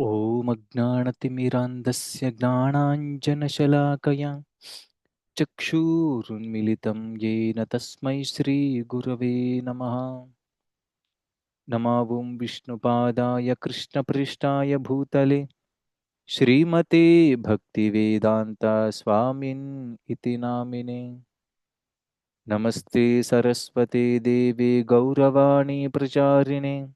ॐ अज्ञानतिमिरान्धस्य ज्ञानाञ्जनशलाकया चक्षुरुन्मिलितं येन तस्मै श्रीगुरवे नमः। नमावुं विष्णुपादाय कृष्णपृष्ठाय भूतले। श्रीमते भक्तिवेदान्ता स्वामिन् इति नामिने। नमस्ते सरस्वते देवे गौरवाणी प्रचारिणे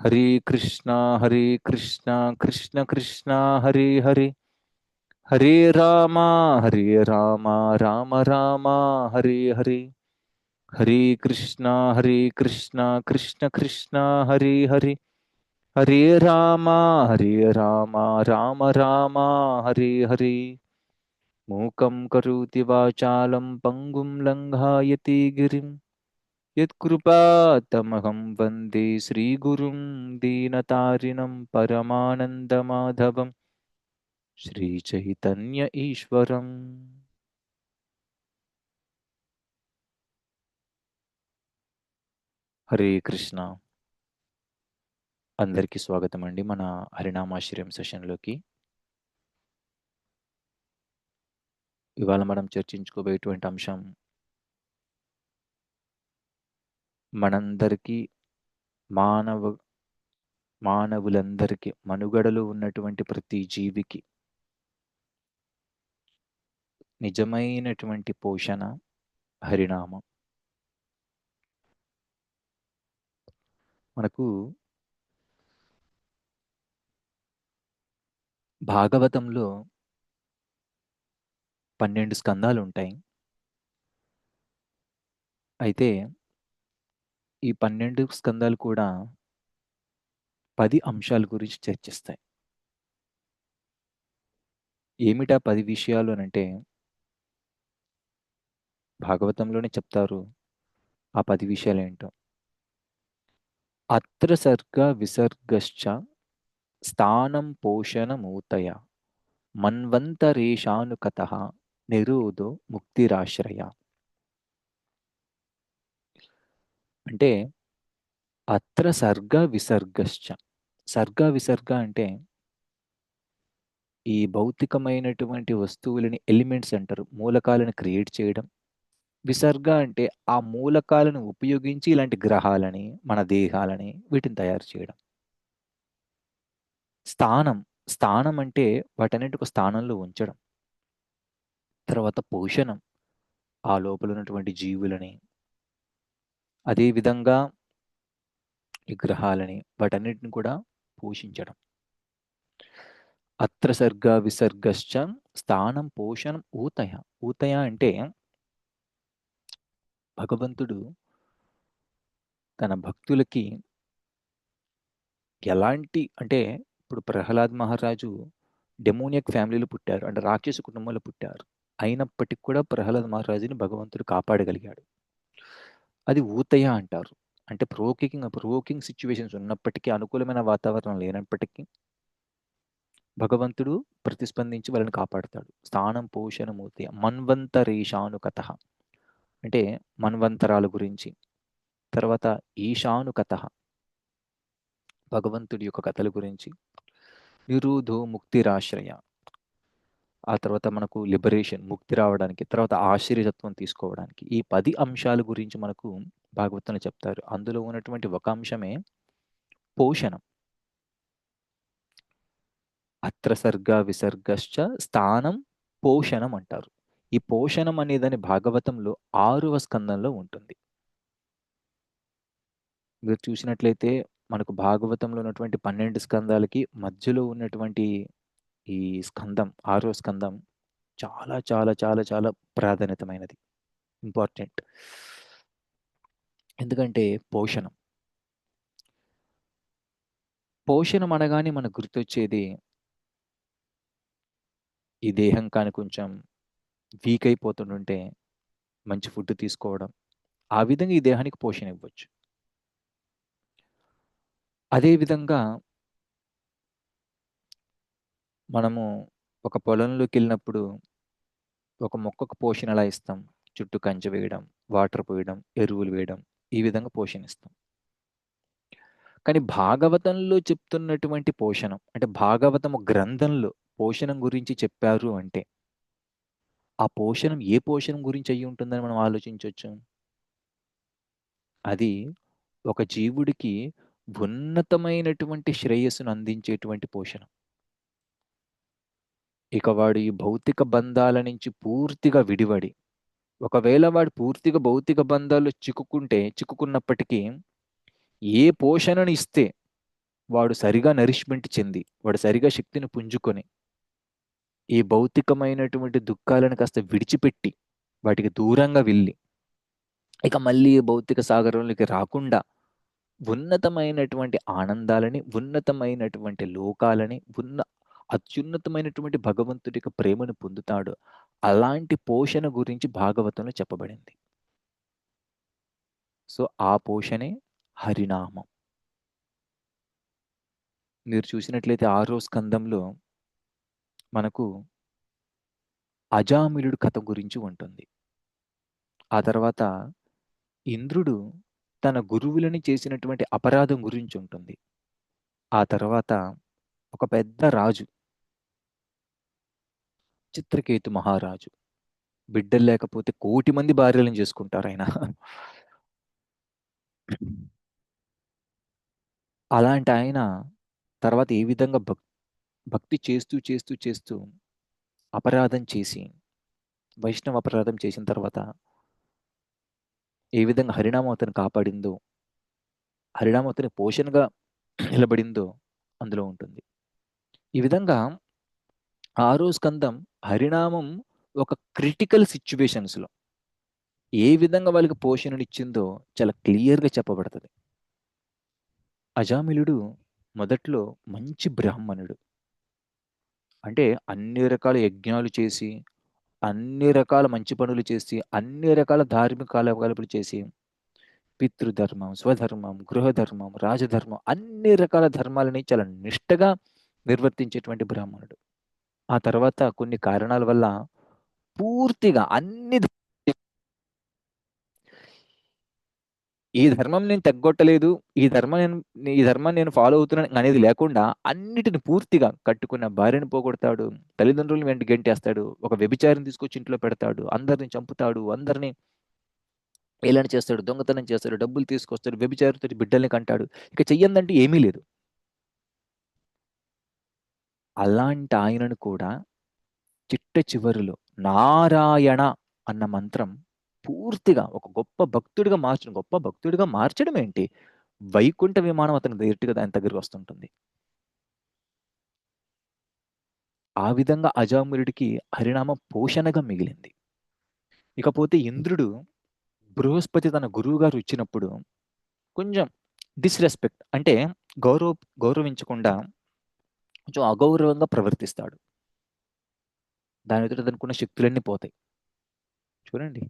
हरे कृष्णा हरे कृष्णा, कृष्ण कृष्णा, हरे हरे। हरे रामा हरे रामा, राम रामा, हरे हरे। हरे कृष्णा हरे कृष्णा, कृष्ण कृष्णा, हरे हरे। हरे रामा हरे रामा, राम रामा, हरे हरे। मूकं करोति वाचालं पङ्गुं लङ्घायति गिरिं యత్కృపాతమహం వందే శ్రీగురుం దీనతారిణం పరమానందమాధవం శ్రీచైతన్య ఈశ్వరం హరే కృష్ణ అందరికీ స్వాగతం అండి మన హరినామాశ్రయం సెషన్లోకి. ఇవాళ మనం చర్చించుకోబోయేటువంటి అంశం మనందరికీ మానవ మానవులందరికీ మనుగడలో ఉన్నటువంటి ప్రతి జీవికి నిజమైనటువంటి పోషణ హరినామం. మనకు భాగవతంలో పన్నెండు స్కందాలు ఉంటాయి అయితే ఈ పన్నెండు స్కందాలు కూడా పది అంశాల గురించి చర్చిస్తాయి. ఏమిటా పది విషయాలు అనంటే భాగవతంలోనే చెప్తారు ఆ పది విషయాలు ఏంటో. అత్ర సర్గ విసర్గశ్చ స్థానం పోషణమూతయ మన్వంతరేషానుకత నిరోధో ముక్తిరాశ్రయ. అంటే అత్ర సర్గ విసర్గశ్చ. సర్గ విసర్గ అంటే ఈ భౌతికమైనటువంటి వస్తువులని ఎలిమెంట్స్ అంటారు మూలకాలను క్రియేట్ చేయడం. విసర్గ అంటే ఆ మూలకాలను ఉపయోగించి ఇలాంటి గ్రహాలని మన దేహాలని వీటిని తయారు చేయడం. స్థానం స్థానం అంటే వాటన్నిటి ఒక స్థానంలో ఉంచడం. తర్వాత పోషణం. ఆ లోపల ఉన్నటువంటి జీవులని అదేవిధంగా విగ్రహాలని వాటన్నిటిని కూడా పోషించడం. అత్ర సర్గ విసర్గశ్చ స్థానం పోషణం ఊతయ. ఊతయ అంటే భగవంతుడు తన భక్తులకి ఎలాంటి అంటే ఇప్పుడు ప్రహ్లాద్ మహారాజు డెమోనియక్ ఫ్యామిలీలో పుట్టారు. అంటే రాక్షస కుటుంబంలో పుట్టారు. అయినప్పటికీ కూడా ప్రహ్లాద్ మహారాజుని భగవంతుడు కాపాడగలిగాడు. అది ఊతయ అంటారు. అంటే ప్రోకింగ్ ప్రోకింగ్ సిచ్యువేషన్స్ ఉన్నప్పటికీ అనుకూలమైన వాతావరణం లేనప్పటికీ భగవంతుడు ప్రతిస్పందించి వాళ్ళని కాపాడుతాడు. స్థానం పోషణ మూతయ అంటే మన్వంతరాల గురించి. తర్వాత ఈశానుకత. భగవంతుడి యొక్క కథల గురించి. నిరుధో ముక్తిరాశ్రయ. ఆ తర్వాత మనకు లిబరేషన్ ముక్తి రావడానికి తర్వాత ఆశ్చర్యతత్వం తీసుకోవడానికి ఈ పది అంశాల గురించి మనకు భాగవతంలో చెప్తారు. అందులో ఉన్నటువంటి ఒక అంశమే పోషణం. అత్ర సర్గ విసర్గశ్చ స్థానం పోషణం అంటారు. ఈ పోషణం అనేదని భాగవతంలో ఆరవ స్కందంలో ఉంటుంది. మీరు చూసినట్లయితే మనకు భాగవతంలో ఉన్నటువంటి పన్నెండు స్కందాలకి మధ్యలో ఉన్నటువంటి ఈ స్కందం ఆరో స్కందం చాలా చాలా చాలా చాలా ప్రాధాన్యతమైనది. ఇంపార్టెంట్. ఎందుకంటే పోషణం. పోషణం అనగానే మనకు గుర్తొచ్చేది ఈ దేహం కానీ కొంచెం వీక్ అయిపోతుంటుంటే మంచి ఫుడ్ తీసుకోవడం. ఆ విధంగా ఈ దేహానికి పోషణ ఇవ్వచ్చు అదేవిధంగా మనము ఒక పొలంలోకి వెళ్ళినప్పుడు ఒక మొక్కకు పోషణ ఎలా ఇస్తాం? చుట్టూ కంచె వేయడం వాటర్ పోయడం ఎరువులు వేయడం ఈ విధంగా పోషణ ఇస్తాం. కానీ భాగవతంలో చెప్తున్నటువంటి పోషణం అంటే భాగవతము గ్రంథంలో పోషణం గురించి చెప్పారు అంటే ఆ పోషణం ఏ పోషణం గురించి అయ్యి ఉంటుందని మనం ఆలోచించవచ్చు అది ఒక జీవుడికి ఉన్నతమైనటువంటి శ్రేయస్సును అందించేటువంటి పోషణం. ఇక వాడు ఈ భౌతిక బంధాల నుంచి పూర్తిగా విడివడి. ఒకవేళ వాడు పూర్తిగా భౌతిక బంధాలు చిక్కుకుంటే చిక్కుకున్నప్పటికీ ఏ పోషణను ఇస్తే వాడు సరిగా నరిష్మెంట్ చెంది వాడు సరిగా శక్తిని పుంజుకొని ఈ భౌతికమైనటువంటి దుఃఖాలను కాస్త విడిచిపెట్టి వాటికి దూరంగా వెళ్ళి ఇక మళ్ళీ భౌతిక సాగరంలోకి రాకుండా ఉన్నతమైనటువంటి ఆనందాలని ఉన్నతమైనటువంటి లోకాలని ఉన్న అత్యున్నతమైనటువంటి భగవంతుడి యొక్క ప్రేమను పొందుతాడు. అలాంటి పోషణ గురించి భాగవతంలో చెప్పబడింది. సో ఆ పోషణే హరినామం. మీరు చూసినట్లయితే ఆరో స్కందంలో మనకు అజామిలుడు కథ గురించి ఉంటుంది. ఆ తర్వాత ఇంద్రుడు తన గురువులని చేసినటువంటి అపరాధం గురించి ఉంటుంది. ఆ తర్వాత ఒక పెద్ద రాజు చిత్రకేతు మహారాజు. బిడ్డలు లేకపోతే కోటి మంది భార్యలను చేసుకుంటారు ఆయన. అలాంటి ఆయన తర్వాత ఏ విధంగా భక్ భక్తి చేస్తూ చేస్తూ చేస్తూ అపరాధం చేసి వైష్ణవ అపరాధం చేసిన తర్వాత ఏ విధంగా హరినామం అతను కాపాడిందో హరినామం అతని పోషణగా నిలబడిందో అందులో ఉంటుంది. ఈ విధంగా ఆరో స్కందం హరినామం ఒక క్రిటికల్ సిచ్యువేషన్స్లో ఏ విధంగా వాళ్ళకి పోషణనిచ్చిందో చాలా క్లియర్గా చెప్పబడుతుంది. అజామిలుడు మొదట్లో మంచి బ్రాహ్మణుడు. అంటే అన్ని రకాల యజ్ఞాలు చేసి అన్ని రకాల మంచి పనులు చేసి అన్ని రకాల ధార్మిక కార్యకలాపాలు చేసి పితృధర్మం స్వధర్మం గృహధర్మం రాజధర్మం అన్ని రకాల ధర్మాలని చాలా నిష్టగా నిర్వర్తించేటువంటి బ్రాహ్మణుడు. ఆ తర్వాత కొన్ని కారణాల వల్ల పూర్తిగా అన్ని ఈ ధర్మం నేను తగ్గొట్టలేదు ఈ ధర్మం నేను ఈ ధర్మాన్ని నేను ఫాలో అవుతున్నాను అనేది లేకుండా అన్నిటిని పూర్తిగా కట్టుకున్న భార్యను పోగొడతాడు తల్లిదండ్రులను వెంట గెంటేస్తాడు ఒక వ్యభిచారిని తీసుకొచ్చి ఇంట్లో పెడతాడు అందరిని చంపుతాడు అందరిని ఏలని చేస్తాడు దొంగతనం చేస్తాడు డబ్బులు తీసుకొస్తాడు వ్యభిచారితో బిడ్డల్ని కంటాడు. ఇక చెయ్యందంటే ఏమీ లేదు. అలాంటి ఆయనను కూడా చిట్ట చివరిలో నారాయణ అన్న మంత్రం పూర్తిగా ఒక గొప్ప భక్తుడిగా మార్చడం గొప్ప భక్తుడిగా మార్చడం ఏంటి? వైకుంఠ విమానం అతని డైరెక్ట్గా దాని దగ్గరికి వస్తుంటుంది. ఆ విధంగా అజామురుడికి హరినామ పోషణగా మిగిలింది. ఇకపోతే ఇంద్రుడు బృహస్పతి తన గురువు గారు ఇచ్చినప్పుడు కొంచెం డిస్రెస్పెక్ట్ అంటే గౌరవ గౌరవించకుండా కొంచెం అగౌరవంగా ప్రవర్తిస్తాడు. దాని ఎదుట అనుకున్న శక్తులన్నీ పోతాయి. చూడండి.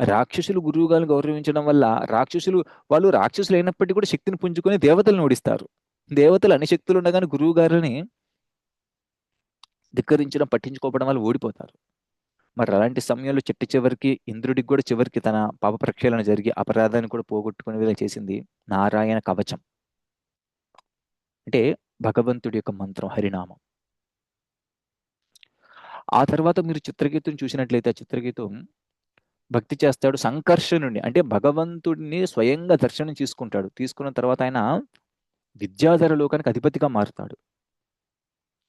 రాక్షసులు గురువుగారిని గౌరవించడం వల్ల రాక్షసులు వాళ్ళు రాక్షసులు అయినప్పటికీ కూడా శక్తిని పుంజుకొని దేవతలను ఓడిస్తారు. దేవతలు అన్ని శక్తులు ఉండగానే గురువు గారిని ధిక్కరించడం పట్టించుకోవడం వల్ల ఓడిపోతారు. మరి అలాంటి సమయంలో చెట్టు చివరికి ఇంద్రుడికి కూడా చివరికి తన పాప ప్రక్షాళన జరిగి అపరాధాన్ని కూడా పోగొట్టుకునే విధంగా చేసింది నారాయణ కవచం. అంటే భగవంతుడి యొక్క మంత్రం హరినామం. ఆ తర్వాత మీరు చిత్రగీతం చూసినట్లయితే ఆ చిత్రగీతం భక్తి చేస్తాడు సంకర్షణుడిని అంటే భగవంతుడిని స్వయంగా దర్శనం తీసుకుంటాడు తీసుకున్న తర్వాత ఆయన విద్యాధర లోకానికి అధిపతిగా మారుతాడు.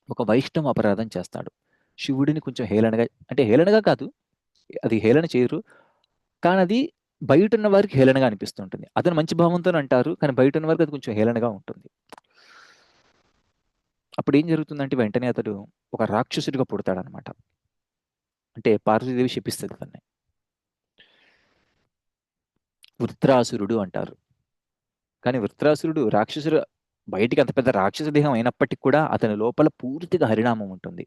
ఒక వైష్ణవ అపరాధం చేస్తాడు. శివుడిని కొంచెం హేళనగా అంటే హేళనగా కాదు అది హేళన చేయరు. కానీ అది బయట ఉన్న వారికి హేళనగా అనిపిస్తుంటుంది. అతను మంచి భావంతో అంటారు కానీ బయట ఉన్న వారికి అది కొంచెం హేళనగా ఉంటుంది. అప్పుడు ఏం జరుగుతుందంటే వెంటనే అతడు ఒక రాక్షసుడిగా పుడతాడనమాట. అంటే పార్వతీదేవి శపిస్తుంది అతన్ని వృత్రాసురుడు అంటారు. కానీ వృత్రాసురుడు రాక్షసుడు బయటికి అంత పెద్ద రాక్షస దేహం అయినప్పటికీ కూడా అతని లోపల పూర్తిగా హరినామం ఉంటుంది.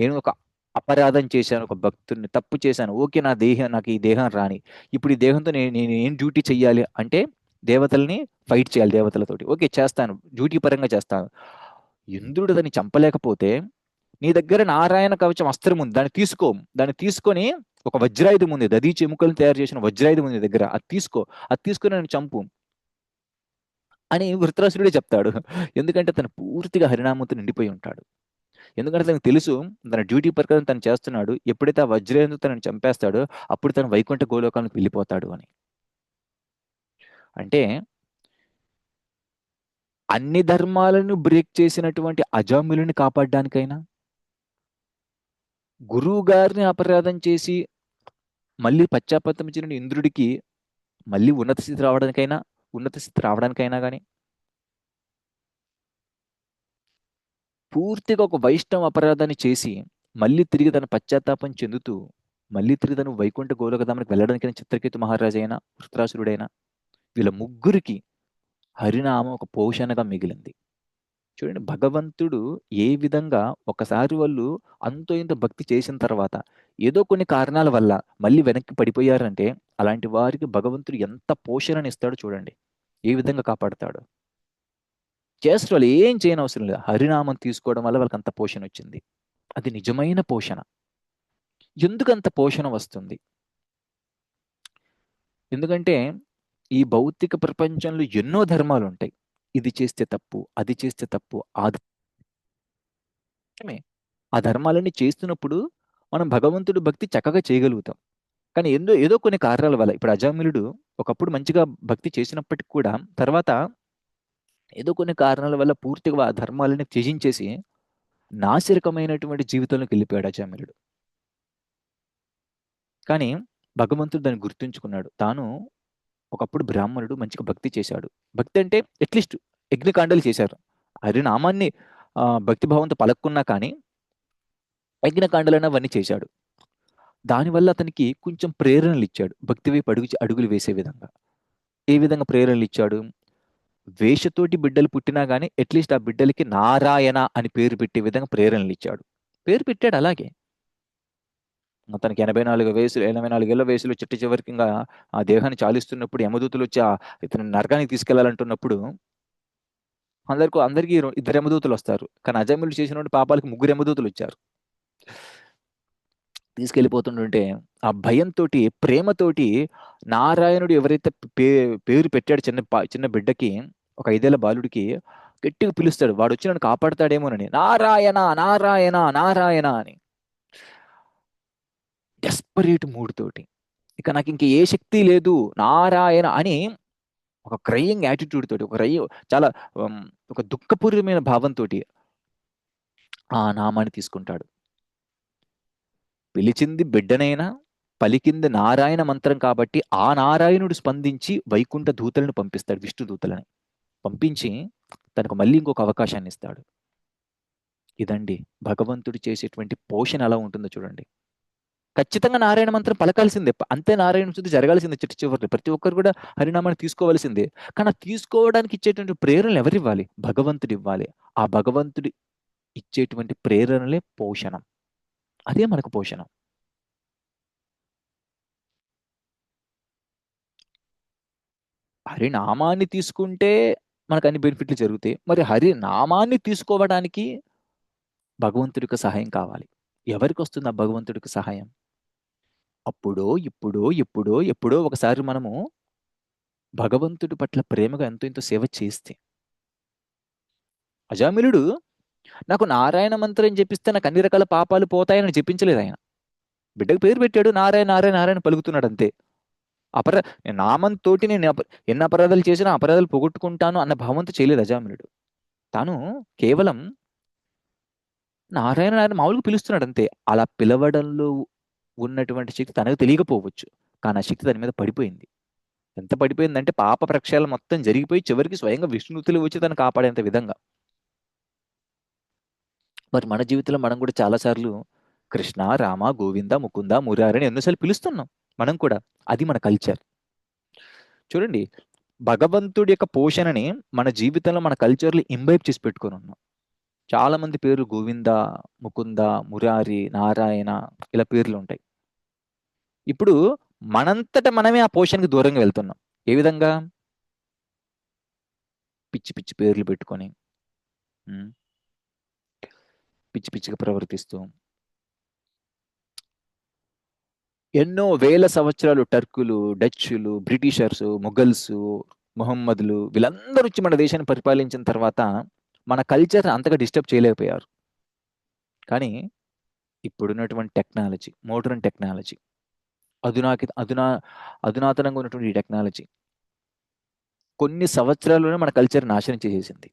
నేను ఒక అపరాధం చేశాను ఒక భక్తుడిని తప్పు చేశాను ఓకే నా దేహం నాకు ఈ దేహం రాని. ఇప్పుడు ఈ దేహంతో నేను నేను ఏం డ్యూటీ చెయ్యాలి అంటే దేవతల్ని ఫైట్ చేయాలి దేవతలతోటి. ఓకే చేస్తాను. డ్యూటీ పరంగా చేస్తాను. ఇంద్రుడు దాన్ని చంపలేకపోతే నీ దగ్గర నారాయణ కవచం అస్త్రం ఉంది దాన్ని తీసుకో. దాన్ని తీసుకొని ఒక వజ్రాయుధం ఉంది దదీ చెముకలను తయారు చేసిన వజ్రాయుధం ఉంది దగ్గర. అది తీసుకో. అది తీసుకొని నన్ను చంపు అని వృత్రాసురుడే చెప్తాడు. ఎందుకంటే తను పూర్తిగా హరినామంతో నిండిపోయి ఉంటాడు. ఎందుకంటే తనకు తెలుసు తన డ్యూటీ ప్రకారం తను చేస్తున్నాడు. ఎప్పుడైతే ఆ వజ్రాయుధం తనని చంపేస్తాడో అప్పుడు తను వైకుంఠ గోలోకానికి వెళ్ళిపోతాడు అని. అంటే అన్ని ధర్మాలను బ్రేక్ చేసినటువంటి అజామిలుని కాపాడడానికైనా? గురువు గారిని అపరాధం చేసి మళ్ళీ పశ్చాత్తాపం చెందిన ఇంద్రుడికి మళ్ళీ ఉన్నత స్థితి రావడానికైనా ఉన్నత స్థితి రావడానికైనా కానీ పూర్తిగా ఒక వైష్ణవ అపరాధాన్ని చేసి మళ్ళీ తిరిగి తన పశ్చాత్తాపం చెందుతూ మళ్ళీ తిరిగి తను వైకుంఠ గోలోకధామానికి వెళ్ళడానికైనా చిత్రకేతు మహారాజైనా వృత్రాసురుడైనా వీళ్ళ ముగ్గురికి హరినామం ఒక పోషణగా మిగిలింది. చూడండి భగవంతుడు ఏ విధంగా ఒకసారి వాళ్ళు అంతో ఇంత భక్తి చేసిన తర్వాత ఏదో కొన్ని కారణాల వల్ల మళ్ళీ వెనక్కి పడిపోయారంటే అలాంటి వారికి భగవంతుడు ఎంత పోషణని ఇస్తాడో చూడండి. ఏ విధంగా కాపాడుతాడు? చేస్తారు వాళ్ళు ఏం చేయని అవసరం లేదు. హరినామం తీసుకోవడం వల్ల వాళ్ళకి అంత పోషణ వచ్చింది. అది నిజమైన పోషణ. ఎందుకు అంత పోషణ వస్తుంది? ఎందుకంటే ఈ భౌతిక ప్రపంచంలో ఎన్నో ధర్మాలు ఉంటాయి ఇది చేస్తే తప్పు అది చేస్తే తప్పు ఆమె ఆ ధర్మాలన్నీ చేస్తున్నప్పుడు మనం భగవంతుడు భక్తి చక్కగా చేయగలుగుతాం. కానీ ఎందో ఏదో కొన్ని కారణాల వల్ల ఇప్పుడు అజామిలుడు ఒకప్పుడు మంచిగా భక్తి చేసినప్పటికి కూడా తర్వాత ఏదో కొన్ని కారణాల వల్ల పూర్తిగా ఆ ధర్మాలని త్యజించేసి నాసిరకమైనటువంటి జీవితంలోకి వెళ్ళిపోయాడు అజామిలుడు. కానీ భగవంతుడు దాన్ని గుర్తుంచుకున్నాడు. తాను ఒకప్పుడు బ్రాహ్మణుడు మంచిగా భక్తి చేశాడు. భక్తి అంటే అట్లీస్ట్ యజ్ఞకాండలు చేశారు. హరినామాన్ని భక్తిభావంతో భక్తి భావంతో పలక్కున్నా కానీ యజ్ఞకాండలైనా అవన్నీ చేశాడు. దానివల్ల అతనికి కొంచెం ప్రేరణలు ఇచ్చాడు. భక్తి వైపు అడుగు అడుగులు వేసే విధంగా. ఏ విధంగా ప్రేరణలు ఇచ్చాడు? వేషతోటి బిడ్డలు పుట్టినా కానీ అట్లీస్ట్ ఆ బిడ్డలకి నారాయణ అని పేరు పెట్టే విధంగా ప్రేరణలు ఇచ్చాడు. పేరు పెట్టాడు అలాగే. అతనికి ఎనభై నాలుగు వయసులు ఎనభై నాలుగేళ్ళ వయసులో చిట్ట చివరికి ఇంకా ఆ దేహాన్ని చాలిస్తున్నప్పుడు యమదూతులు వచ్చి ఆ ఇతను నరకానికి తీసుకెళ్ళాలంటున్నప్పుడు అందరికి అందరికీ ఇద్దరు యమదూతులు వస్తారు. కానీ అజములు చేసిన పాపాలకి ముగ్గురు యమదూతులు వచ్చారు. తీసుకెళ్ళిపోతుంటుంటే ఆ భయంతో ప్రేమతోటి నారాయణుడు ఎవరైతే పే పేరు పెట్టాడు చిన్న పా- చిన్న బిడ్డకి ఒక ఐదేళ్ళ బాలుడికి గట్టిగా పిలుస్తాడు. వాడు వచ్చి నన్ను కాపాడతాడేమోనని. నారాయణ నారాయణ నారాయణ అని. డెస్పరేట్ మూడ్ తోటి. ఇక నాకు ఇంక ఏ శక్తి లేదు నారాయణ అని ఒక క్రయింగ్ యాటిట్యూడ్ తోటి ఒక రయ్య చాలా ఒక దుఃఖపూర్వమైన భావంతో ఆ నామాన్ని తీసుకుంటాడు. పిలిచింది బిడ్డనైనా పలికింది నారాయణ మంత్రం కాబట్టి ఆ నారాయణుడు స్పందించి వైకుంఠ దూతలను పంపిస్తాడు విష్ణు దూతలని. పంపించి తనకు మళ్ళీ ఇంకొక అవకాశాన్ని ఇస్తాడు. ఇదండి భగవంతుడు చేసేటువంటి పోషణ ఎలా ఉంటుందో చూడండి. ఖచ్చితంగా నారాయణ మంత్రం పలకాల్సిందే. అంతే నారాయణ శుద్ధి జరగాల్సిందే చిట్టు చివరి ప్రతి ఒక్కరు కూడా హరినామాన్ని తీసుకోవాల్సిందే. కానీ తీసుకోవడానికి ఇచ్చేటువంటి ప్రేరణలు ఎవరు ఇవ్వాలి భగవంతుడు ఇవ్వాలి. ఆ భగవంతుడి ఇచ్చేటువంటి ప్రేరణలే పోషణం. అదే మనకు పోషణం. హరినామాన్ని తీసుకుంటే మనకు అన్ని బెనిఫిట్లు జరుగుతాయి. మరి హరి నామాన్ని తీసుకోవడానికి భగవంతుడికి సహాయం కావాలి. ఎవరికి వస్తుంది ఆ భగవంతుడికి సహాయం? అప్పుడో ఇప్పుడో ఎప్పుడో ఎప్పుడో ఒకసారి మనము భగవంతుడి పట్ల ప్రేమగా ఎంతో ఎంతో సేవ చేస్తే అజామిలుడు నాకు నారాయణ మంత్రం చెప్పిస్తే నాకు అన్ని రకాల పాపాలు పోతాయని చెప్పించలేదు ఆయన. బిడ్డకు పేరు పెట్టాడు నారాయణ నారాయణ నారాయణ పలుకుతున్నాడు అంతే. అపరా నామంతోటి నేను అప- ఎన్ని అపరాధాలు చేసినా అపరాధాలు పోగొట్టుకుంటాను అన్న భావంతో చేయలేదు అజామిలుడు. తాను కేవలం నారాయణ నారాయణ మామూలుగా పిలుస్తున్నాడు అంతే. అలా పిలవడంలో ఉన్నటువంటి శక్తి తనకు తెలియకపోవచ్చు. కానీ ఆ శక్తి దాని మీద పడిపోయింది. ఎంత పడిపోయిందంటే పాప ప్రక్షాళన మొత్తం జరిగిపోయి చివరికి స్వయంగా విష్ణుతులు వచ్చి తను కాపాడేంత విధంగా. మరి మన జీవితంలో మనం కూడా చాలాసార్లు కృష్ణ రామ గోవింద ముకుంద మురారి అని ఎన్నోసార్లు పిలుస్తున్నాం. మనం కూడా అది మన కల్చర్ చూడండి భగవంతుడి యొక్క పోషణని మన జీవితంలో మన కల్చర్లో ఇంబైబ్ చేసి పెట్టుకొని ఉన్నాం. చాలా మంది పేర్లు గోవింద ముకుంద మురారి నారాయణ ఇలా పేర్లు ఉంటాయి. ఇప్పుడు మనంతట మనమే ఆ పోషన్కి దూరంగా వెళ్తున్నాం. ఏ విధంగా? పిచ్చి పిచ్చి పేర్లు పెట్టుకొని పిచ్చి పిచ్చిగా ప్రవర్తిస్తూ ఎన్నో వేల సంవత్సరాలు టర్కులు డచ్లు బ్రిటిషర్స్ మొఘల్స్ మొహమ్మదులు వీళ్ళందరూ వచ్చి మన దేశాన్ని పరిపాలించిన తర్వాత మన కల్చర్ అంతగా డిస్టర్బ్ చేయలేకపోయారు. కానీ ఇప్పుడున్నటువంటి టెక్నాలజీ మోడర్న్ టెక్నాలజీ అధునాకి అధునా అధునాతనంగా ఉన్నటువంటి ఈ టెక్నాలజీ కొన్ని సంవత్సరాల్లోనే మన కల్చర్ నాశనం చేసేసింది.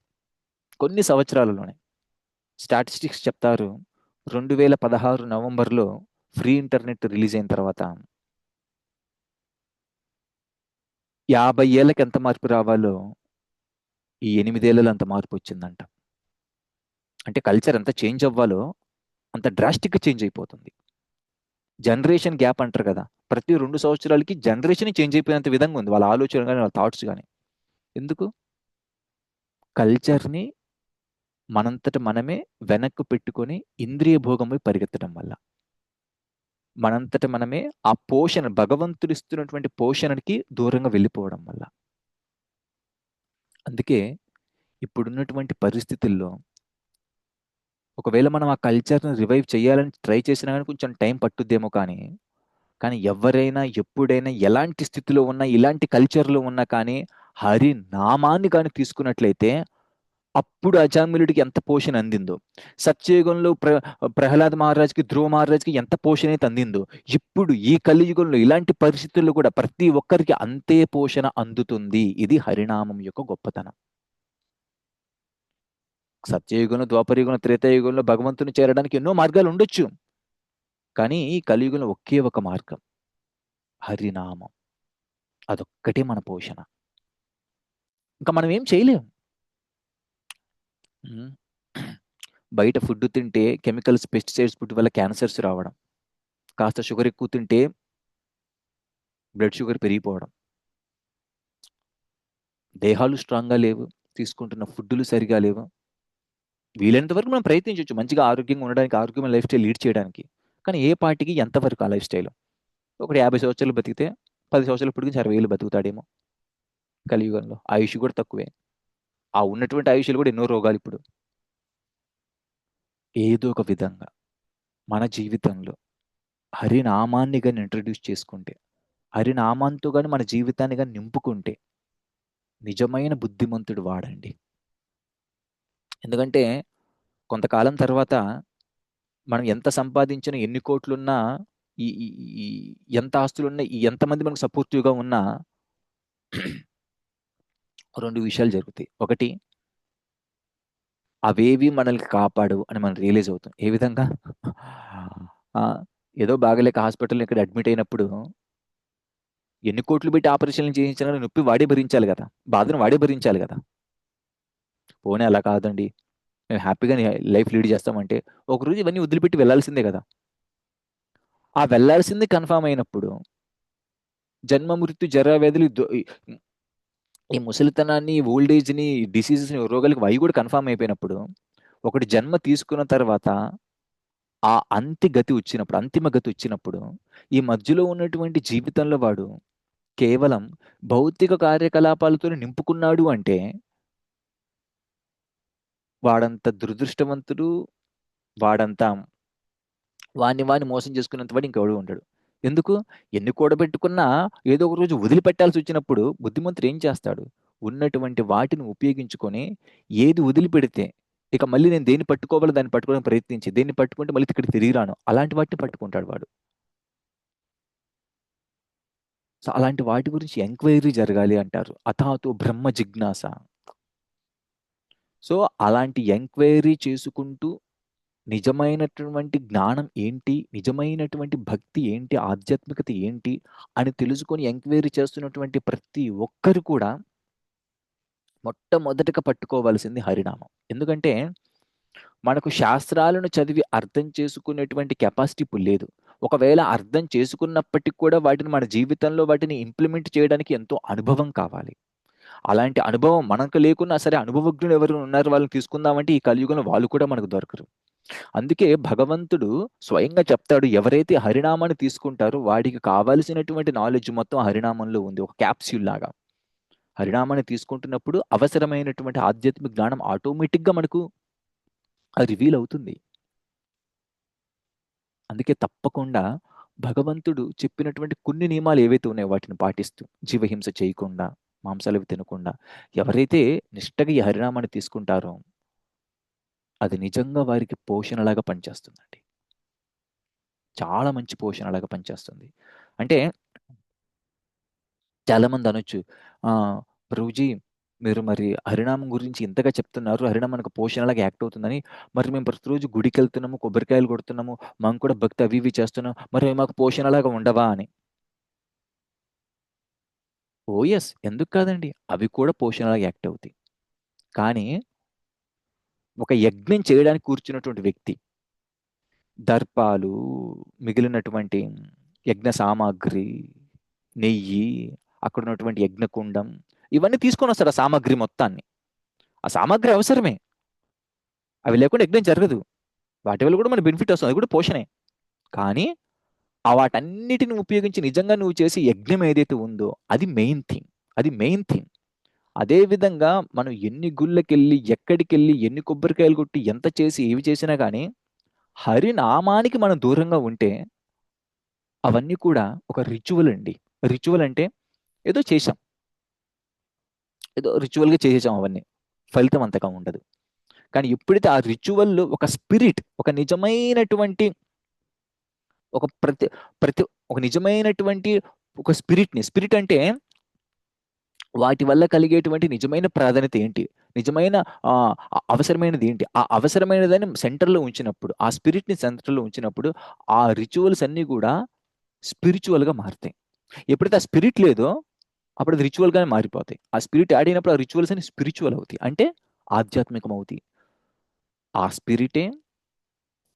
కొన్ని సంవత్సరాలలోనే. స్టాటిస్టిక్స్ చెప్తారు రెండు వేల పదహారు నవంబర్లో ఫ్రీ ఇంటర్నెట్ రిలీజ్ అయిన తర్వాత యాభై ఏళ్ళకి ఎంత మార్పు రావాలో ఈ ఎనిమిదేళ్ళలో అంత మార్పు వచ్చిందంట. అంటే కల్చర్ ఎంత చేంజ్ అవ్వాలో అంత డ్రాస్టిక్గా చేంజ్ అయిపోతుంది. జనరేషన్ గ్యాప్ అంటారు కదా ప్రతి రెండు సంవత్సరాలకి జనరేషన్ చేంజ్ అయిపోయినంత విధంగా ఉంది. వాళ్ళ ఆలోచన కానీ వాళ్ళ థాట్స్ కానీ. ఎందుకు? కల్చర్ని మనంతట మనమే వెనక్కు పెట్టుకొని ఇంద్రియ భోగంపై పరిగెత్తడం వల్ల. మనంతట మనమే ఆ పోషణ భగవంతుడు ఇస్తున్నటువంటి పోషణకి దూరంగా వెళ్ళిపోవడం వల్ల. అందుకే ఇప్పుడున్నటువంటి పరిస్థితుల్లో ఒకవేళ మనం ఆ కల్చర్ని రివైవ్ చేయాలని ట్రై చేసినా కానీ కొంచెం టైం పట్టుద్దేమో కానీ కానీ ఎవరైనా ఎప్పుడైనా ఎలాంటి స్థితిలో ఉన్నా ఇలాంటి కల్చర్లో ఉన్నా కానీ హరి నామాన్ని కానీ తీసుకున్నట్లయితే అప్పుడు అజామిలుడికి ఎంత పోషణ అందిందో సత్యయుగంలో ప్ర ప్రహ్లాద్ మహారాజ్కి ధ్రువ మహారాజ్కి ఎంత పోషణ అయితే అందిందో ఇప్పుడు ఈ కలియుగంలో ఇలాంటి పరిస్థితుల్లో కూడా ప్రతి ఒక్కరికి అంతే పోషణ అందుతుంది. ఇది హరినామం యొక్క గొప్పతనం. సత్యయుగంలో ద్వాపరయుగంలో త్రేతాయుగంలో భగవంతుని చేరడానికి ఎన్నో మార్గాలు ఉండొచ్చు. కానీ ఈ కలియుగంలో ఒకే ఒక మార్గం. హరినామం. అదొక్కటే మన పోషణ. ఇంకా మనం ఏం చేయలేము బయట ఫుడ్ తింటే కెమికల్స్ పెస్టిసైడ్స్ ఫుడ్ వల్ల క్యాన్సర్స్ రావడం. కాస్త షుగర్ ఎక్కువ తింటే బ్లడ్ షుగర్ పెరిగిపోవడం. దేహాలు స్ట్రాంగ్గా లేవు తీసుకుంటున్న ఫుడ్లు సరిగా లేవు. వీలైనంత వరకు మనం ప్రయత్నించవచ్చు మంచిగా ఆరోగ్యంగా ఉండడానికి ఆరోగ్యమైన లైఫ్ స్టైల్ లీడ్ చేయడానికి. కానీ ఏ పార్టీకి ఎంతవరకు ఆ లైఫ్ స్టైల్? ఒకటి యాభై సంవత్సరాలు బతికితే పది సంవత్సరాలు పొడిగించి అరవై ఏళ్ళు బతుకుతాడేమో కలియుగంలో. ఆయుష్ కూడా తక్కువే. ఆ ఉన్నటువంటి ఆయుష్లు కూడా ఎన్నో రోగాలు ఇప్పుడు. ఏదో ఒక విధంగా మన జీవితంలో హరినామాన్ని కానీ ఇంట్రడ్యూస్ చేసుకుంటే హరినామాంతో కానీ మన జీవితాన్ని కానీ నింపుకుంటే నిజమైన బుద్ధిమంతుడు వాడండి. ఎందుకంటే కొంతకాలం తర్వాత మనం ఎంత సంపాదించినా ఎన్ని కోట్లున్నా ఈ ఎంత ఆస్తులున్నా ఈ ఎంతమంది మనకు సపోర్టివ్గా ఉన్నా రెండు విషయాలు జరుగుతాయి. ఒకటి అవేవి మనల్ని కాపాడవు అని మనం రియలైజ్ అవుతాం. ఏ విధంగా? ఏదో బాగలేక హాస్పిటల్ ఇక్కడ అడ్మిట్ అయినప్పుడు ఎన్ని కోట్లు పెట్టి ఆపరేషన్లు చేయించినా నొప్పి వాడే భరించాలి కదా. బాధను వాడే భరించాలి కదా. పోనీ అలా కాదండి. మేము హ్యాపీగా లైఫ్ లీడ్ చేస్తామంటే ఒకరోజు ఇవన్నీ వదిలిపెట్టి వెళ్ళాల్సిందే కదా. ఆ వెళ్ళాల్సింది కన్ఫామ్ అయినప్పుడు జన్మ మృత్యు జర వ్యాధులు ఈ- ముసలితనాన్ని ఓల్డ్ ఏజ్ని డిసీజెస్ని రోగాలకి అవి కూడా కన్ఫామ్ అయిపోయినప్పుడు ఒకటి జన్మ తీసుకున్న తర్వాత ఆ అంతి గతి వచ్చినప్పుడు అంతిమ గతి వచ్చినప్పుడు ఈ మధ్యలో ఉన్నటువంటి జీవితంలో వాడు కేవలం భౌతిక కార్యకలాపాలతో నింపుకున్నాడు అంటే వాడంత దురదృష్టవంతుడు వాడంత వాణ్ణి వాడిని మోసం చేసుకున్నంత వాడు ఇంకెవడు ఉండడు. ఎందుకు? ఎన్ని కూడబెట్టుకున్నా ఏదో ఒక రోజు వదిలిపెట్టాల్సి వచ్చినప్పుడు బుద్ధిమంతుడు ఏం చేస్తాడు? ఉన్నటువంటి వాటిని ఉపయోగించుకొని ఏది వదిలిపెడితే ఇక మళ్ళీ నేను దేన్ని పట్టుకోవాలో దాన్ని పట్టుకోవడానికి ప్రయత్నించి దేన్ని పట్టుకుంటే మళ్ళీ ఇక్కడ తిరిగి రాను. అలాంటి వాటిని పట్టుకుంటాడు వాడు. సో అలాంటి వాటి గురించి ఎంక్వైరీ జరగాలి అంటారు. అథాతో బ్రహ్మ జిజ్ఞాస. సో అలాంటి ఎంక్వైరీ చేసుకుంటూ నిజమైనటువంటి జ్ఞానం ఏంటి? నిజమైనటువంటి భక్తి ఏంటి? ఆధ్యాత్మికత ఏంటి? అని తెలుసుకొని ఎంక్వైరీ చేస్తున్నటువంటి ప్రతి ఒక్కరు కూడా మొట్టమొదటిగా పట్టుకోవాల్సింది హరినామం. ఎందుకంటే మనకు శాస్త్రాలను చదివి అర్థం చేసుకునేటువంటి కెపాసిటీ ఇప్పుడు లేదు. ఒకవేళ అర్థం చేసుకున్నప్పటికి కూడా వాటిని మన జీవితంలో వాటిని ఇంప్లిమెంట్ చేయడానికి ఎంతో అనుభవం కావాలి. అలాంటి అనుభవం మనకు లేకున్నా సరే అనుభవజ్ఞులు ఎవరు ఉన్నారు వాళ్ళని తీసుకుందామంటే ఈ కలియుగంలో వాళ్ళు కూడా మనకు దొరకరు. అందుకే భగవంతుడు స్వయంగా చెప్తాడు ఎవరైతే హరినామాన్ని తీసుకుంటారో వాడికి కావలసినటువంటి నాలెడ్జ్ మొత్తం హరినామంలో ఉంది ఒక క్యాప్స్యూల్ లాగా. హరినామాన్ని తీసుకుంటున్నప్పుడు అవసరమైనటువంటి ఆధ్యాత్మిక జ్ఞానం ఆటోమేటిక్గా మనకు అది రివీల్ అవుతుంది. అందుకే తప్పకుండా భగవంతుడు చెప్పినటువంటి కొన్ని నియమాలు ఏవైతే ఉన్నాయో వాటిని పాటిస్తూ జీవహింస చేయకుండా మాంసాలు అవి తినకుండా ఎవరైతే నిష్టగా ఈ హరినామాన్ని తీసుకుంటారో అది నిజంగా వారికి పోషణలాగా పనిచేస్తుందండి. చాలా మంచి పోషణలాగా పనిచేస్తుంది. అంటే చాలామంది అనొచ్చు ప్రభుజీ మీరు మరి హరినామం గురించి ఇంతగా చెప్తున్నారు. హరినామం మనకు పోషణలాగా యాక్ట్ అవుతుందని. మరి మేము ప్రతిరోజు గుడికి వెళ్తున్నాము కొబ్బరికాయలు కొడుతున్నాము. మనం కూడా భక్తి అవి ఇవి చేస్తున్నాం. మరి మాకు పోషణలాగా ఉండవా? అని. ఓ ఎస్ ఎందుకు కాదండి? అవి కూడా పోషణలాగా యాక్ట్ అవుతాయి. కానీ ఒక యజ్ఞం చేయడానికి కూర్చున్నటువంటి వ్యక్తి. దర్పాలు మిగిలినటువంటి యజ్ఞ సామాగ్రి నెయ్యి అక్కడ ఉన్నటువంటి యజ్ఞకుండం ఇవన్నీ తీసుకొని వస్తారు ఆ సామాగ్రి మొత్తాన్ని. ఆ సామాగ్రి అవసరమే. అవి లేకుండా యజ్ఞం జరగదు. వాటి వల్ల కూడా మన బెనిఫిట్ వస్తుంది. అది కూడా పోషణే. కానీ ఆ వాటన్నిటిని ఉపయోగించి నిజంగా నువ్వు చేసే యజ్ఞం ఏదైతే ఉందో అది మెయిన్ థింగ్ అది మెయిన్ థింగ్ అదేవిధంగా మనం ఎన్ని గుళ్ళకెళ్ళి ఎక్కడికెళ్ళి ఎన్ని కొబ్బరికాయలు కొట్టి ఎంత చేసి ఏవి చేసినా కానీ హరినామానికి మనం దూరంగా ఉంటే అవన్నీ కూడా ఒక రిచువల్ అండి. రిచువల్ అంటే ఏదో చేసాం ఏదో రిచువల్గా చేసేసాం అవన్నీ. ఫలితం అంతగా ఉండదు. కానీ ఎప్పుడైతే ఆ రిచువల్లో ఒక స్పిరిట్ ఒక నిజమైనటువంటి ఒక ప్రతి ప్రతి ఒక నిజమైనటువంటి ఒక స్పిరిట్ని స్పిరిట్ అంటే వాటి వల్ల కలిగేటువంటి నిజమైన ప్రాధాన్యత ఏంటి? నిజమైన అవసరమైనది ఏంటి? ఆ అవసరమైనదని సెంటర్లో ఉంచినప్పుడు ఆ స్పిరిట్ని సెంటర్లో ఉంచినప్పుడు ఆ రిచువల్స్ అన్నీ కూడా స్పిరిచువల్గా మారుతాయి. ఎప్పుడైతే ఆ స్పిరిట్ లేదో అప్పుడు అది రిచువల్గానే మారిపోతాయి. ఆ స్పిరిట్ ఆడినప్పుడు అయినప్పుడు ఆ రిచువల్స్ అని స్పిరిచువల్ అవుతాయి. అంటే ఆధ్యాత్మికం అవుతాయి. ఆ స్పిరిటే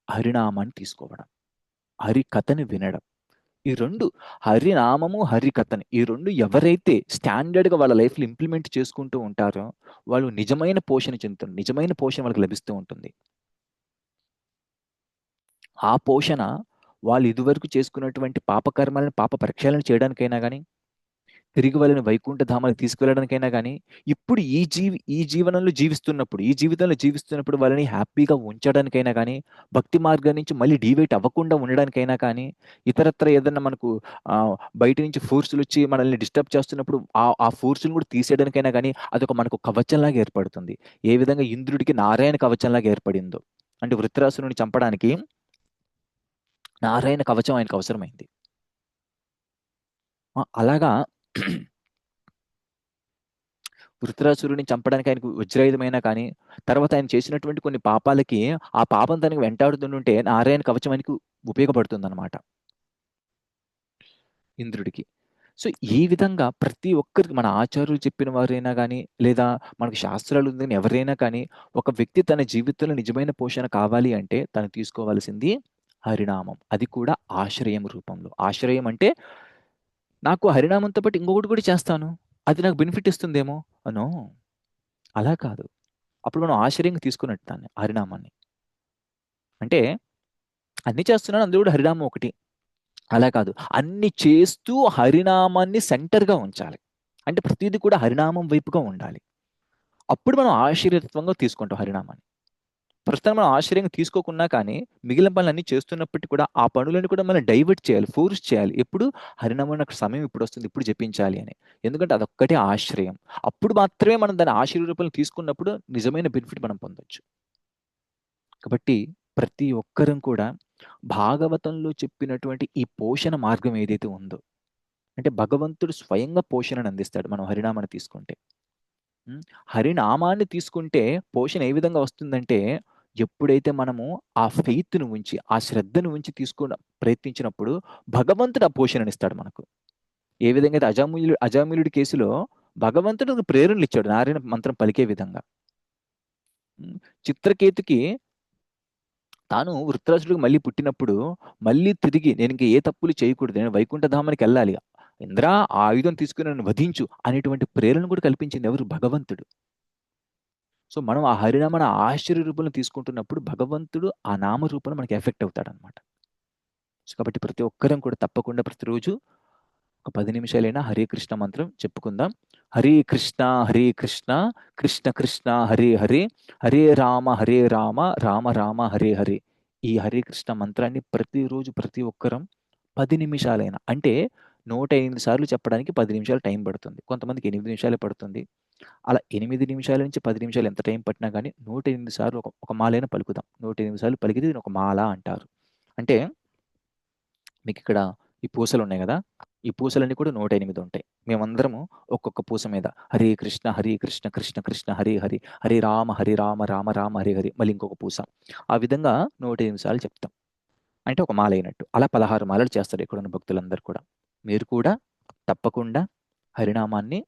హరినామాన్ని తీసుకోవడం హరి కథని వినడం ఈ రెండు హరినామము హరికథని ఈ రెండు ఎవరైతే స్టాండర్డ్గా వాళ్ళ లైఫ్లో ఇంప్లిమెంట్ చేసుకుంటూ ఉంటారో వాళ్ళు నిజమైన పోషణ చెందుతారు నిజమైన పోషణ వాళ్ళకి లభిస్తూ ఉంటుంది. ఆ పోషణ వాళ్ళు ఇదివరకు చేసుకున్నటువంటి పాపకర్మాలను పాప ప్రక్షాళన చేయడానికైనా కానీ తిరిగి వాళ్ళని వైకుంఠ ధామాలకు తీసుకువెళ్ళడానికైనా కానీ ఇప్పుడు ఈ జీవి ఈ జీవనంలో జీవిస్తున్నప్పుడు ఈ జీవితంలో జీవిస్తున్నప్పుడు వాళ్ళని హ్యాపీగా ఉంచడానికైనా కానీ భక్తి మార్గం నుంచి మళ్ళీ డీవేట్ అవ్వకుండా ఉండడానికైనా కానీ ఇతరత్ర ఏదన్నా మనకు బయట నుంచి ఫోర్సులు వచ్చి మనల్ని డిస్టర్బ్ చేస్తున్నప్పుడు ఆ ఆ ఫోర్సులు కూడా తీసేయడానికైనా కానీ అదొక మనకు కవచంలాగా ఏర్పడుతుంది. ఏ విధంగా ఇంద్రుడికి నారాయణ కవచంలాగా ఏర్పడిందో. అంటే వృత్రాసురుని చంపడానికి నారాయణ కవచం ఆయనకు అవసరమైంది. అలాగా వృత్రాసురుని చంపడానికి ఆయనకు వజ్రాయుధమైనా కానీ తర్వాత ఆయన చేసినటువంటి కొన్ని పాపాలకి ఆ పాపం తనకు వెంటాడుతుంటే నారాయణ కవచం ఆయనకు ఉపయోగపడుతుంది అనమాట ఇంద్రుడికి. సో ఈ విధంగా ప్రతి ఒక్కరికి మన ఆచార్యులు చెప్పిన వారైనా కానీ లేదా మనకు శాస్త్రాలు ఉందని ఎవరైనా కానీ ఒక వ్యక్తి తన జీవితంలో నిజమైన పోషణ కావాలి అంటే తను తీసుకోవాల్సింది హరినామం. అది కూడా ఆశ్రయం రూపంలో. ఆశ్రయం అంటే నాకు హరినామంతో పాటు ఇంకొకటి కూడా చేస్తాను. అది నాకు బెనిఫిట్ ఇస్తుందేమో? అనో అలా కాదు. అప్పుడు మనం ఆశ్చర్యంగా తీసుకున్నట్టు దాన్ని హరినామాన్ని. అంటే అన్ని చేస్తున్నాను అందులో కూడా హరినామం ఒకటి. అలా కాదు. అన్ని చేస్తూ హరినామాన్ని సెంటర్గా ఉంచాలి. అంటే ప్రతిదీ కూడా హరినామం వైపుగా ఉండాలి. అప్పుడు మనం ఆశ్చర్యత్వంగా తీసుకుంటాం హరినామాన్ని. ప్రస్తుతం మనం ఆశ్చర్యంగా తీసుకోకున్నా కానీ మిగిలిన పనులు అన్ని చేస్తున్నప్పటికీ కూడా ఆ పనులను కూడా మనం డైవర్ట్ చేయాలి ఫోర్స్ చేయాలి. ఎప్పుడు? హరినామం నాకు సమయం ఇప్పుడు వస్తుంది ఇప్పుడు జపించాలి అని. ఎందుకంటే అదొక్కటే ఆశ్రయం. అప్పుడు మాత్రమే మనం దాని ఆశ్చర్య రూపంలో తీసుకున్నప్పుడు నిజమైన బెనిఫిట్ మనం పొందొచ్చు. కాబట్టి ప్రతి ఒక్కరం కూడా భాగవతంలో చెప్పినటువంటి ఈ పోషణ మార్గం ఏదైతే ఉందో అంటే భగవంతుడు స్వయంగా పోషణను అందిస్తాడు మనం హరినామాన్ని తీసుకుంటే. హరినామాన్ని తీసుకుంటే పోషణ ఏ విధంగా వస్తుందంటే ఎప్పుడైతే మనము ఆ ఫెయిత్ను ఉంచి ఆ శ్రద్ధను ఉంచి తీసుకున్న ప్రయత్నించినప్పుడు భగవంతుడు ఆ పోషణనిస్తాడు మనకు. ఏ విధంగా అయితే అజామూల్యుడు అజామూల్యుడి కేసులో భగవంతుడు ప్రేరణలు ఇచ్చాడు నారాయణ మంత్రం పలికే విధంగా. చిత్రకేతుకి తాను వృత్రాసుడికి మళ్ళీ పుట్టినప్పుడు మళ్ళీ తిరిగి నేను ఇంక ఏ తప్పులు చేయకూడదు నేను వైకుంఠధామానికి వెళ్ళాలి ఇంద్రా ఆ ఆయుధం తీసుకుని నన్ను వధించు అనేటువంటి ప్రేరణ కూడా కల్పించింది ఎవరు? భగవంతుడు. సో మనం ఆ హరినామన ఆశ్చర్య రూపంలో తీసుకుంటున్నప్పుడు భగవంతుడు ఆ నామ రూపంలో మనకి ఎఫెక్ట్ అవుతాడనమాట సో కాబట్టి ప్రతి ఒక్కరం కూడా తప్పకుండా ప్రతిరోజు ఒక పది నిమిషాలైనా హరే కృష్ణ మంత్రం చెప్పుకుందాం. హరే కృష్ణ హరే కృష్ణ కృష్ణ కృష్ణ హరే హరే హరే రామ హరే రామ రామ రామ హరే హరే. ఈ హరే కృష్ణ మంత్రాన్ని ప్రతిరోజు ప్రతి ఒక్కరం పది నిమిషాలైనా అంటే నూట ఎనిమిది సార్లు చెప్పడానికి పది నిమిషాలు టైం పడుతుంది. కొంతమందికి ఎనిమిది నిమిషాలే పడుతుంది. అలా ఎనిమిది నిమిషాల నుంచి పది నిమిషాలు ఎంత టైం పట్టినా కానీ నూట ఎనిమిది సార్లు ఒక ఒక మాలైనా పలుకుదాం. నూట ఎనిమిది సార్లు పలికితే దీని ఒక మాల అంటారు. అంటే మీకు ఇక్కడ ఈ పూసలు ఉన్నాయి కదా? ఈ పూసలన్నీ కూడా నూట ఎనిమిది ఉంటాయి. మేమందరము ఒక్కొక్క పూస మీద హరే కృష్ణ హరే కృష్ణ కృష్ణ కృష్ణ హరే హరి హరే రామ హరి రామ రామ రామ హరి హరి మళ్ళీ ఇంకొక పూస. ఆ విధంగా నూట ఎనిమిది సార్లు చెప్తాం. అంటే ఒక మాల అయినట్టు. అలా పదహారు మాలలు చేస్తారు ఇక్కడ ఉన్న భక్తులందరూ కూడా. మీరు కూడా తప్పకుండా హరినామాన్ని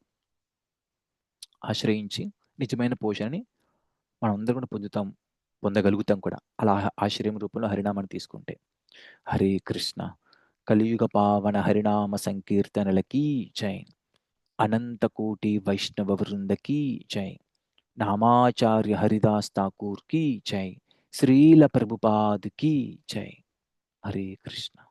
ఆశ్రయించి నిజమైన పోషణని మనం అందరం కూడా పొందుతాం పొందగలుగుతాం కూడా. అలా ఆశ్రయం రూపంలో హరినామాన్ని తీసుకుంటే. హరే కృష్ణ. కలియుగ పావన హరినామ సంకీర్తనలకి జై. అనంతకోటి వైష్ణవ వృందకి జై. నామాచార్య హరిదాస్ ఠాకూర్కి జై. శ్రీల ప్రభుపాద్కి జై. హరే కృష్ణ.